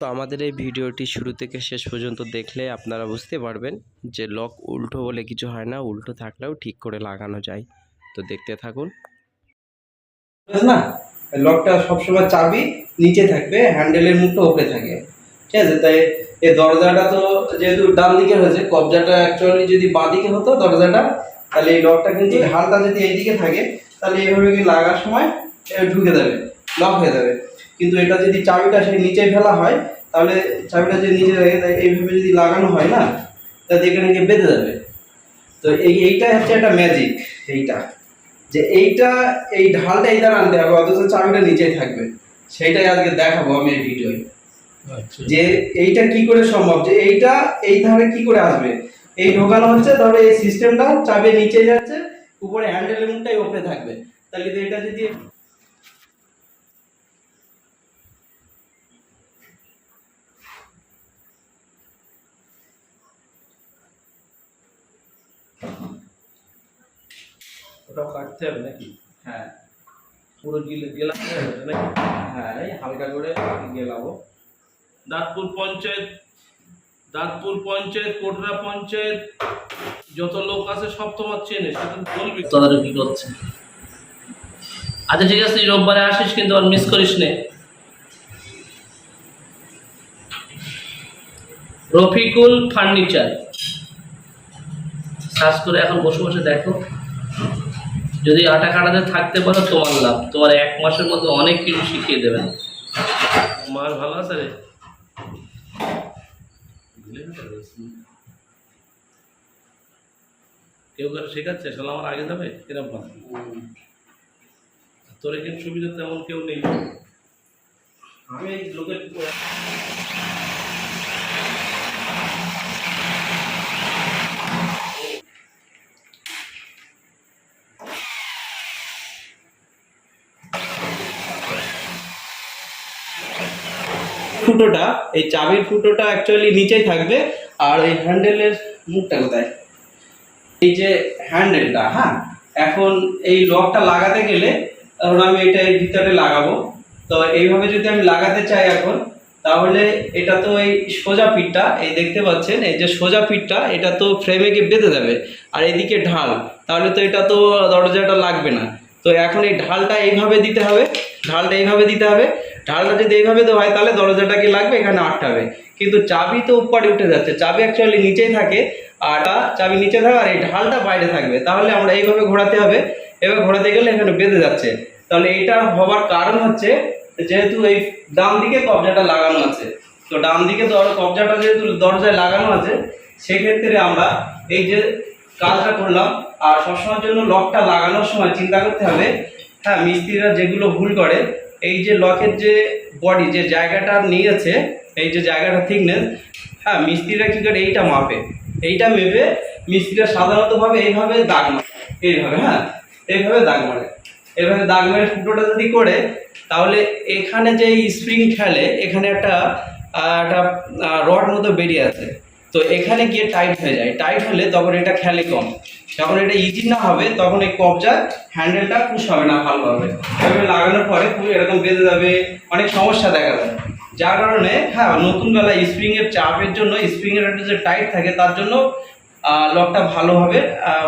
তো আমাদের এই ভিডিওটি শুরু থেকে শেষ পর্যন্ত দেখলে আপনারা বুঝতে পারবেন যে লক উল্টো বলে কিছু হয় না, উল্টো থাকলেও ঠিক করে লাগানো যায়। তো দেখতে থাকুন। না? লকটা সবসময় চাবি নিচে থাকবে, হ্যান্ডেলের মুখটা উপরে থাকে। ঠিক আছে? তাই এই দরজাটা তো যেহেতু ডান দিকে হয়েছে কবজাটা অ্যাকচুয়ালি যদি বাঁ দিকে হতো দরজাটা, তাহলে এই লকটা কিন্তু হালটা যদি এইদিকে থাকে তাহলে এইভাবে কি লাগার সময় ঢুকে যাবে লক হয়ে যাবে। কিন্তু এটা যদি চাবিটা সেই নিচে ফেলা হয় তাহলে চাবিটা যদি নিচে থাকে এইভাবে যদি লাগানো হয় না তাহলে এখানে গিয়ে বেঁধে যাবে। তো এই এইটা হচ্ছে একটা ম্যাজিক এইটা। যে এইটা এই ঢালটা এই দ্বারা আনতে হবে অথচ চাবিটা নিচেই থাকবে। সেইটাই আজকে দেখাবো আমি এই ভিডিওয় যে এইটা কি করে সম্ভব? যে এইটা এই ধারে কি করে আসবে? এই ঢোকানো হচ্ছে ধরো এই সিস্টেমটা চাবি নিচে যাচ্ছে উপরে হ্যান্ডেলের মুখটাই উপরে থাকবে। তাহলে এটা যদি ওটাও কাটতে হবে নাকি? হ্যাঁ। পুরো গিলে গেলাতে হবে নাকি? হ্যাঁ এই হালকা করে গেলাবো। দাঁতপুর পঞ্চায়েত দাঁতপুর পঞ্চায়েত কোটরা পঞ্চায়েত যত লোক আছে সব তোমার চেনে সেটা বলবি। তদারকি করছে। আচ্ছা ঠিক আছে রোববারে আসিস কিন্তু আর মিস করিস নে। রফিকুল ফার্নিচার। সার্চ করে এখন বসে বসে দেখো। যদি আটা কাটাতে থাকতে পারো তোমার লাভ। তোমার এক মাসের মধ্যে অনেক কিছু শিখিয়ে দেবেন মার ভালো আছে রে। কেউ কারও শেখাচ্ছে, শালা আমার আগে যাবে? এরকম কথা। তোর এখানে সুবিধা তেমন কেউ নেই। আমি এই লোকের ফুটোটা, এই চাবির ফুটোটা অ্যাকচুয়ালি নিচেই থাকবে, আর এই হ্যান্ডেলের মুখটা কোথায়? এই যে হ্যান্ডেলটা হ্যাঁ? এখন এই লকটা লাগাতে গেলে, ধরুন আমি এটা এই ভিতরে লাগাবো, তো এইভাবে যদি আমি লাগাতে চাই এখন, তাহলে এটা তো এই সোজা পিঠটা, এই দেখতে পাচ্ছেন, এই যে সোজা পিঠটা, এটা তো ফ্রেমে গিয়ে বেঁধে যাবে আর এদিকে ঢাল, তাহলে তো এটা তো দরজাটা লাগবে না। তো এখন এই ঢালটা এইভাবে দিতে হবে, ঢালটা এইভাবে দিতে হবে ঢালটা যদি এইভাবে দেওয়া হয়, তাহলে দরজাটা কি লাগবে? এখানে আটকাবে কিন্তু চাবি তো উপরে উঠে যাচ্ছে। চাবি অ্যাকচুয়ালি নিচেই থাকে, আর এটা চাবি নিচে থাকে আর এই ঢালটা বাইরে থাকবে। তাহলে আমরা এইভাবে ঘোরাতে হবে। এভাবে ঘোরাতে গেলে এখানে বেঁধে যাচ্ছে। তাহলে এইটা হবার কারণ হচ্ছে, যেহেতু এই ডান দিকে কবজাটা লাগানো আছে। তো ডান দিকে কবজাটা যেহেতু দরজায় লাগানো আছে, সেক্ষেত্রে আমরা এই যে কাজটা করলাম, আর সবসময়ের জন্য লকটা লাগানোর সময় চিন্তা করতে হবে হ্যাঁ মিস্ত্রিরা যেগুলো ভুল করে এই যে লকের যে বডি যে জায়গাটা নিয়েছে, এই যে জায়গাটা থিকনেস হ্যাঁ মিস্ত্রিরা কী করে এইটা মাপে? এইটা মেপে মিস্ত্রিরা সাধারণতভাবে এইভাবে দাগ মারে এইভাবে হ্যাঁ এইভাবে দাগ মারে এইভাবে দাগ মেরে ফুটোটা যদি করে, তাহলে এখানে যে স্প্রিং খেলে, এখানে একটা একটা রড মতো বেরিয়ে আছে তো এখানে গিয়ে টাইট হয়ে যায়। টাইট হলে তখন এটা খেলে কম। যখন এটা ইজি না হবে, তখন এই কবজা হ্যান্ডেলটা পুশ হবে না ভালোভাবে। এভাবে লাগানোর পরে পুরো এরকম বেঁধে যাবে, অনেক সমস্যা দেখা যায় যার কারণে হ্যাঁ নতুন বেলা স্প্রিং এর চাপের জন্য স্প্রিং এর একটা যে টাইট থাকে, তার জন্য লকটা ভালোভাবে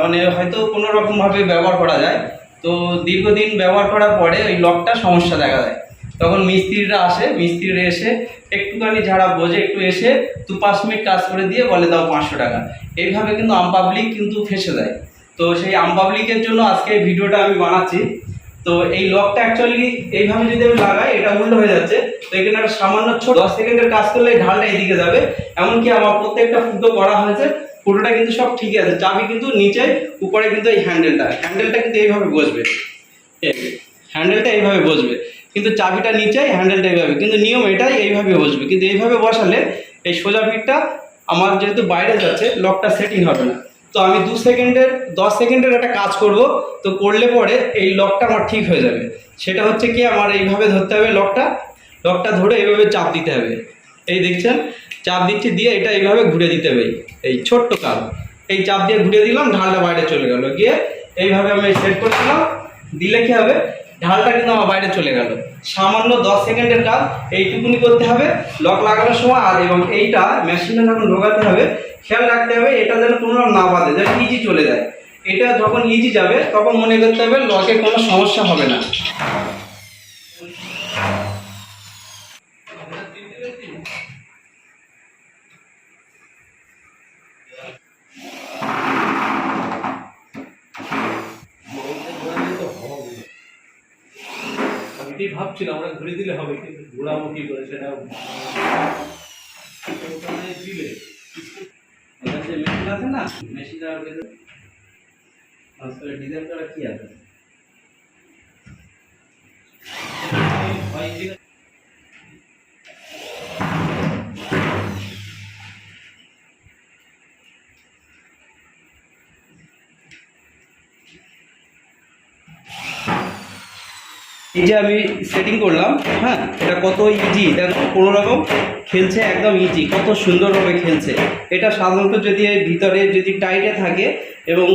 মানে হয়তো কোনো রকম ভাবে ব্যবহার করা যায়। তো দীর্ঘদিন ব্যবহার করার পরে ওই লকটা সমস্যা দেখা যায় তখন মিস্ত্রিরা আসে, মিস্ত্রিরা এসে একটুখানি যারা বোঝে, একটু এসে দু পাঁচ মিনিট কাজ করে দিয়ে বলে, দাও পাঁচশো টাকা। এইভাবে কিন্তু আম পাবলিক কিন্তু ফেসে দেয়। তো সেই আম পাবলিকের জন্য আজকে এই ভিডিওটা আমি বানাচ্ছি। তো এই লকটা অ্যাকচুয়ালি এইভাবে যদি আমি লাগাই, এটা উল্টো হয়ে যাচ্ছে। তো এখানে একটা সামান্য ছোট দশ সেকেন্ডের কাজ করলে ঢালটা এদিকে যাবে। এমনকি আমার প্রত্যেকটা ফুটো করা হয়েছে, ফুটোটা কিন্তু সব ঠিকই আছে। চাবি কিন্তু নিচে, উপরে কিন্তু এই হ্যান্ডেলটা হ্যান্ডেলটা কিন্তু এইভাবে বসবে। হ্যান্ডেলটা এইভাবে বসবে। কিন্তু চাবিটা নিচে হ্যান্ডেলটা এইভাবে। কিন্তু নিয়ম এটাই, এইভাবে বসবে। কিন্তু এইভাবে বসালে এই সোজা পিঠটা আমার যেহেতু বাইরে যাচ্ছে লকটা সেটিং হবে না। তো আমি দু সেকেন্ডের, দশ সেকেন্ডের একটা কাজ করব। তো করলে পরে এই লকটা আমার ঠিক হয়ে যাবে। সেটা হচ্ছে কি, আমার এইভাবে ধরতে হবে লকটা লকটা ধরে এইভাবে চাপ দিতে হবে। এই দেখছেন? চাপ দিচ্ছি দিয়ে এটা এইভাবে ঘুরে দিতে হবে। এই- ছোট্ট কাজ। এই চাপ দিয়ে ঘুরে দিলাম, ঢালটা বাইরে চলে গেল। গিয়ে এইভাবে আমি সেট করে দিলাম দিলে কি হবে? ঢালটা কিন্তু আমার বাইরে চলে গেল। সামান্য দশ সেকেন্ডের কাজ, এইটুকুনি করতে হবে, লক লাগানোর সময়, আর এবং এইটা মেশিনে যখন ঢোকাতে হবে, খেয়াল রাখতে হবে, এটা যেন কোনো না বাঁধে যেন ইজি চলে যায়। এটা যখন ইজি যাবে, তখন মনে করতে হবে লকে কোনো সমস্যা হবে না আমি এটাই ভাবছিলাম, ওরা ঘুরে দিলে হবে, কিন্তু ঘোরাবো কি করে সেটা ওখানে দিলে। মেশিন আছে না মেশিনটা আসলে ডিজাইন করা কি আছে? এই যে আমি সেটিং করলাম হ্যাঁ এটা কত ইজি দেখো, কোনো রকম খেলছে একদম ইজি কত সুন্দরভাবে খেলছে। এটা সাধারণত যদি ভিতরে যদি টাইটে থাকে এবং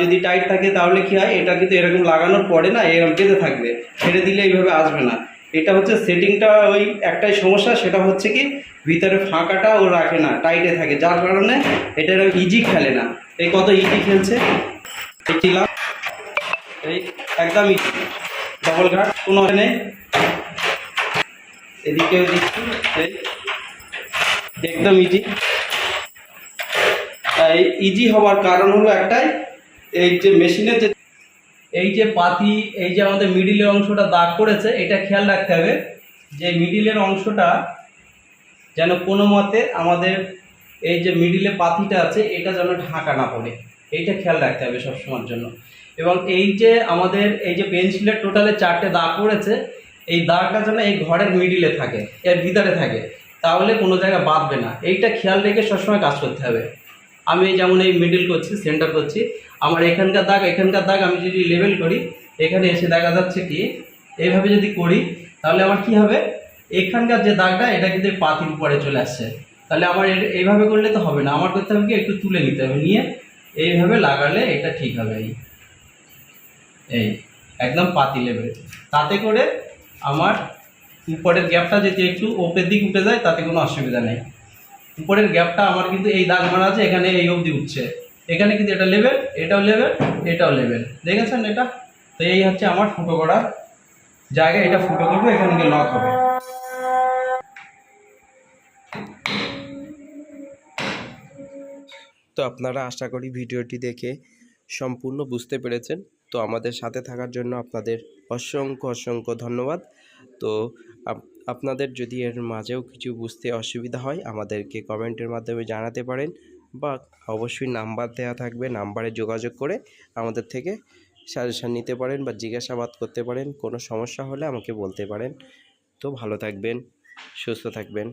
যদি টাইট থাকে তাহলে কি হয়, এটা কিন্তু এরকম লাগানোর পরে না এরকম বেঁধে থাকবে, ছেড়ে দিলে এইভাবে আসবে না। এটা হচ্ছে সেটিংটা ওই একটাই সমস্যা, সেটা হচ্ছে কি ভিতরে ফাঁকাটা ও রাখে না টাইটে থাকে, যার কারণে এটা এরকম ইজি খেলে না। এই কত ইজি খেলছে? এই একদম ইজি ডবল ঘাট, কোনো নেই এদিকেও দিচ্ছি একদম ইজি। এই ইজি হওয়ার কারণ হলো একটাই, এই যে মেশিনের যে এই যে পাতি, এই যে আমাদের মিডিলের অংশটা দাগ করেছে, এটা খেয়াল রাখতে হবে যে মিডিলের অংশটা যেন কোনো মতে আমাদের এই যে মিডিলে পাতিটা আছে, এটা যেন ঢাকা না পড়ে। এইটা খেয়াল রাখতে হবে সবসময়ের জন্য। এবং এই যে আমাদের, এই যে পেন্সিলের টোটালে চারটে দাগ পড়েছে, এই দাগটা যেন এই ঘরের মিডিলে থাকে, এর ভিতরে থাকে, তাহলে কোনো জায়গায় বাঁধবে না। এইটা খেয়াল রেখে সবসময় কাজ করতে হবে। আমি যেমন এই মিডিল করছি সেন্টার করছি, আমার এখানকার দাগ এখানকার দাগ আমি যদি লেভেল করি, এখানে এসে দেখা যাচ্ছে কি এইভাবে যদি করি, তাহলে আমার কি হবে? এখানকার যে দাগটা, এটা কিন্তু পাতির উপরে চলে আসছে। তাহলে আমার এইভাবে করলে তো হবে না। আমার করতে হবে কি, একটু তুলে নিতে হবে, নিয়ে এইভাবে লাগালে এটা ঠিক হবে। এই, একদম পাতি লেভেল তাতে করে আমার উপরের গ্যাপটা যদি একটু ওপের দিক উঠে যায়, তাতে কোনো অসুবিধা নেই। উপরের গ্যাপটা আমার কিন্তু এই দাগ মারা আছে, এখানে এই অবধি উঠছে। এখানে কিন্তু এটা লেভেল এটাও লেভেল এটাও লেভেল দেখেছেন এটা? তো এই হচ্ছে আমার ফুটো করার জায়গা, এটা ফুটো করব, এখানে গিয়ে লক হবে। তো আপনারা আশা করি ভিডিওটি দেখে সম্পূর্ণ বুঝতে পেরেছেন। তো আমাদের সাথে থাকার জন্য আপনাদের অসংখ্য অসংখ্য ধন্যবাদ। তো আপনাদের যদি এর মাঝেও কিছু বুঝতে অসুবিধা হয়, আমাদেরকে কমেন্টের মাধ্যমে জানাতে পারেন বা অবশ্যই নাম্বার দেওয়া থাকবে, নাম্বারে যোগাযোগ করে আমাদের থেকে সাজেশান নিতে পারেন বা জিজ্ঞাসাবাদ করতে পারেন। কোনো সমস্যা হলে আমাকে বলতে পারেন। তো ভালো থাকবেন, সুস্থ থাকবেন।